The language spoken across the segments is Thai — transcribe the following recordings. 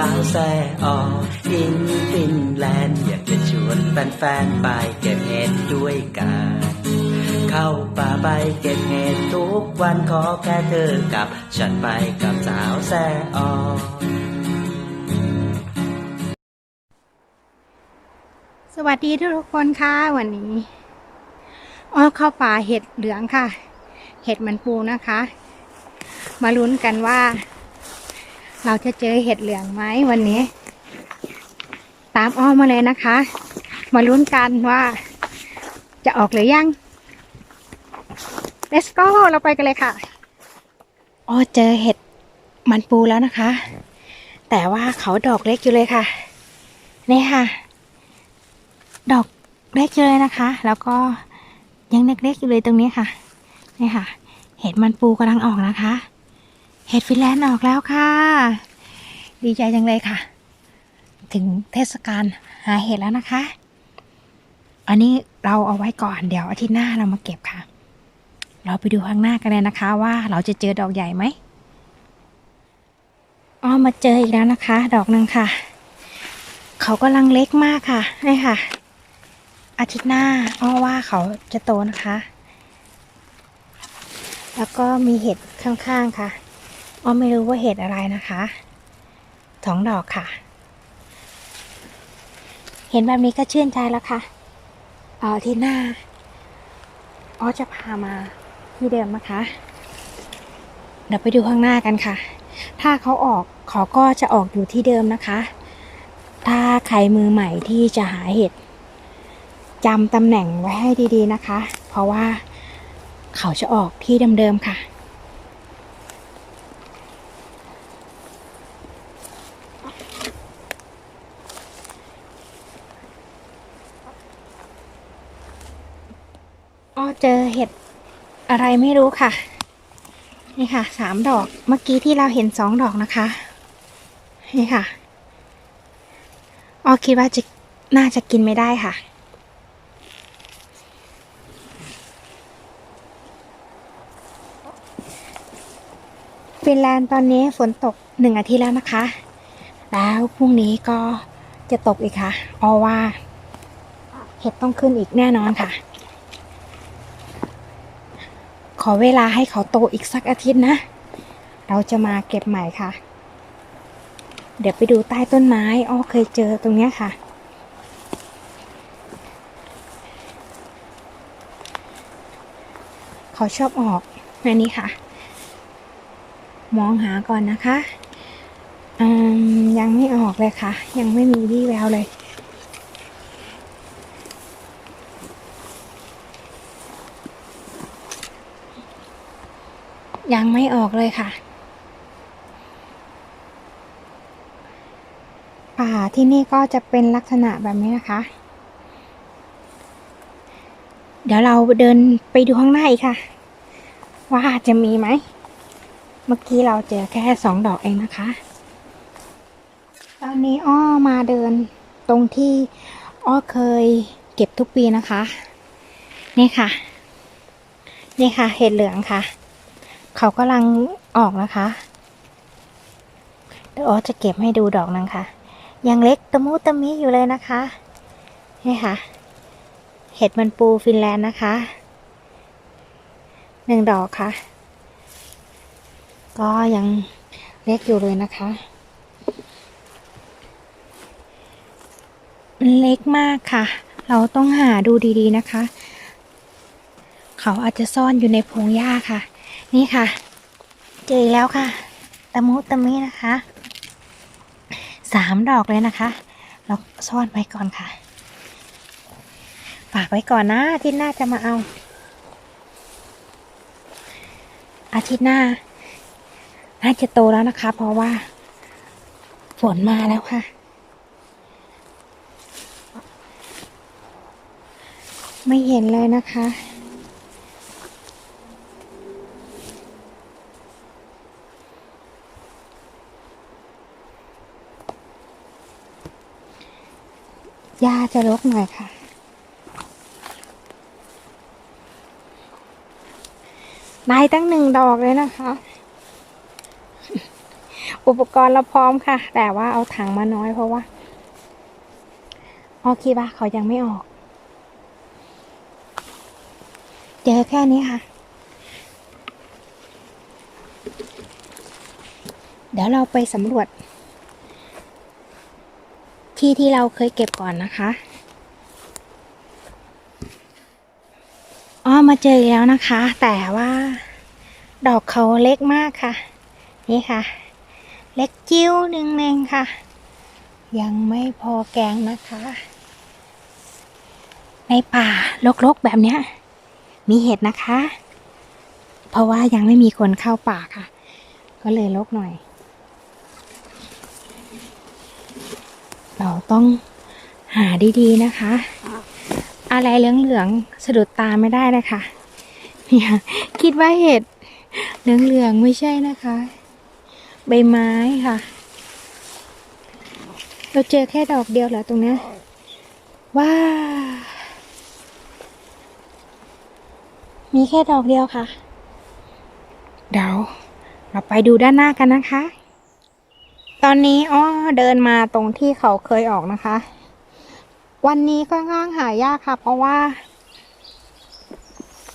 าวแซ่อออินฟินแลนด์อยากจะชวนแฟนๆไปเก็บเห็ดด้วยกัน เข้าป่าไปเก็บเห็ดทุกวันขอแค่เธอกับ ฉันไปกับสาวแซ่ออสวัสดีทุกคนค่ะวันนี้อ้อเข้าป่าเห็ดเหลืองค่ะ เห็ดมันปูนะคะ มาลุ้นกันว่า เราจะเจอเห็ดเหลืองไหมวันนี้ ตามอ้อมมาเลยนะคะ มาลุ้นกันว่าจะออกหรือยัง let's go เราไปกันเลยค่ะอ้อเจอเห็ดมันปูแล้วนะคะ แต่ว่าเขาดอกเล็กอยู่เลยค่ะ นี่ค่ะ ดอกเล็กเลยนะคะ แล้วก็ยังเล็กๆอยู่เลยตรงนี้ค่ะ นี่ค่ะ เห็ดมันปูกำลังออกนะคะ เห็ดฟินแลนด์ออกแล้วค่ะ ดีใจจังเลยค่ะ ถึงเทศกาลหาเห็ดแล้วนะคะ อันนี้เราเอาไว้ก่อนเดี๋ยวอาทิตย์หน้าเรามาเก็บค่ะ เราไปดูข้างหน้ากันเลยนะคะ ว่าเราจะเจอดอกใหญ่ไหมอ๋อมาเจออีกแล้วนะคะ ดอกหนึ่งค่ะ เขากำลังเล็กมากค่ะนี่ค่ะ อาทิตย์หน้าอ้อว่าเขาจะโตนะคะ แล้วก็มีเห็ดข้างๆค่ะ อ้อไม่รู้ว่าเห็ดอะไรนะคะสองดอกค่ะ เห็นแบบนี้ก็ชื่นใจแล้วค่ะเออที่หน้าอ้อจะพามาที่เดิมนะคะ เดี๋ยวไปดูข้างหน้ากันค่ะ ถ้าเขาออกเขาก็จะออกอยู่ที่เดิมนะคะ ถ้าใครมือใหม่ที่จะหาเห็ดจำตำแหน่งไว้ให้ดีๆนะคะ เพราะว่าเขาจะออกที่เดิมๆค่ะ อ้อเจอเห็ดอะไรไม่รู้ค่ะ นี่ค่ะสามดอกเมื่อกี้ที่เราเห็นสองดอกนะคะ นี่ค่ะอ้อคิดว่าจะน่าจะกินไม่ได้ค่ะ ฟินแลนด์ตอนนี้ฝนตกหนึ่งอาทิตย์แล้วนะคะ แล้วพรุ่งนี้ก็จะตกอีกค่ะเพราะว่า เห็ดต้องขึ้นอีกแน่นอนค่ะ ข อเวลาให้เขาโตอีกสักอาทิตย์นะ เราจะมาเก็บใหม่ค่ะ เดี๋ยวไปดูใต้ต้นไม้ อ้อเคยเจอตรงเนี้ยค่ะ เขาชอบออกอันนี้ค่ะ มองหาก่อนนะคะอืมยังไม่ออกเลยค่ะ ยังไม่มีวี่แววเลย ยังไม่ออกเลยค่ะ ป่าที่นี่ก็จะเป็นลักษณะแบบนี้นะคะ เดี๋ยวเราเดินไปดูข้างหน้าอีกค่ะ ว่าจะมีไหม เมื่อกี้เราเจอแค่สองดอกเองนะคะ ตอนนี้อ้อมาเดินตรงที่อ้อเคยเก็บทุกปีนะคะ นี่ค่ะ นี่ค่ะ เห็ดเหลืองค่ะ เขากำลังออกนะคะเดี๋ยวออจะเก็บให้ดูดอกนึงค่ะ ยังเล็กตะมุตะมิอยู่เลยนะคะ นี่ค่ะ เห็ดมันปูฟินแลนด์นะคะ หนึ่งดอกค่ะ ก็ยังเล็กอยู่เลยนะคะมันเล็กมากค่ะ เราต้องหาดูดีๆนะคะ เขาอาจจะซ่อนอยู่ในพงหญ้าค่ะ นี่ค่ะ เจออกแล้วค่ะ ตะมุตะมินะคะสามดอกเลยนะคะ เราซ่อนไว้ก่อนค่ะ ฝากไว้ก่อนนะอาทิตย์หน้าจะมาเอา อาทิตย์หน้า น่าจะโตแล้วนะคะ เพราะว่า ฝนมาแล้วค่ะ ไม่เห็นเลยนะคะ หญ้าจะรกหน่อยค่ะได้ตั้งหนึ่งดอกเลยนะคะ อุปกรณ์เราพร้อมค่ะ แต่ว่าเอาถังมาน้อยเพราะว่าอ้อคิดว่าเขายังไม่ออก เจอแค่นี้ค่ะ เดี๋ยวเราไปสำรวจ ที่ที่เราเคยเก็บก่อนนะคะอ้อมาเจอแล้วนะคะ แต่ว่า ดอกเขาเล็กมากค่ะ นี่ค่ะ เล็กจิ้วหนึ่งเองค่ะ ยังไม่พอแกงนะคะ ในป่ารกๆแบบเนี้ย มีเห็ดนะคะ เพราะว่ายังไม่มีคนเข้าป่าค่ะ ก็เลยรกหน่อย เราต้องหาดีๆนะคะ อะไรเหลืองๆสะดุดตาไม่ได้เลยค่ะเนี่ยคิดว่าเห็ดเหลืองๆไม่ใช่นะคะ ใบไม้ค่ะ เราเจอแค่ดอกเดียวเหรอตรงนี้ว้ามีแค่ดอกเดียวค่ะ เดี๋ยวเราไปดูด้านหน้ากันนะคะ ตอนนี้อ้อเดินมาตรงที่เขาเคยออกนะคะ วันนี้ค่อนข้างหายากค่ะ เพราะว่า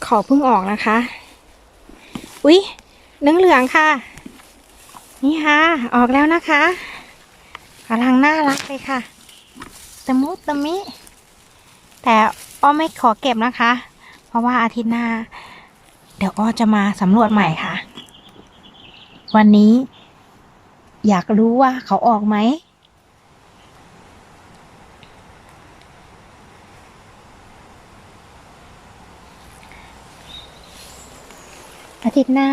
เขาเพิ่งออกนะคะ อุ๊ยเหลืองเหลืองค่ะ นี่ค่ะ ออกแล้วนะคะกำลังน่ารักเลยค่ะตะมุตะมิ แต่อ้อไม่ขอเก็บนะคะ เพราะว่าอาทิตย์หน้า เดี๋ยวอ้อจะมาสำรวจใหม่ค่ะ วันนี้ อยากรู้ว่าเขาออกไหม อาทิตย์หน้า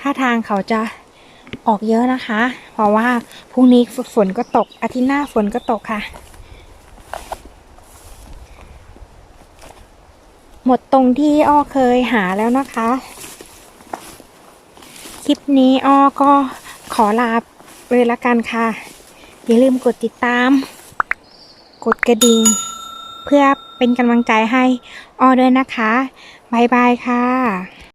ท่าทางเขาจะออกเยอะนะคะ เพราะว่าพรุ่งนี้ฝนก็ตก อาทิตย์หน้าฝนก็ตกค่ะ หมดตรงที่อ้อเคยหาแล้วนะคะ คลิปนี้อ้อก็ขอลา เลยละกันค่ะ อย่าลืมกดติดตาม กดกระดิ่ง เพื่อเป็นกำลังใจให้อ้อด้วยนะคะบายบายค่ะ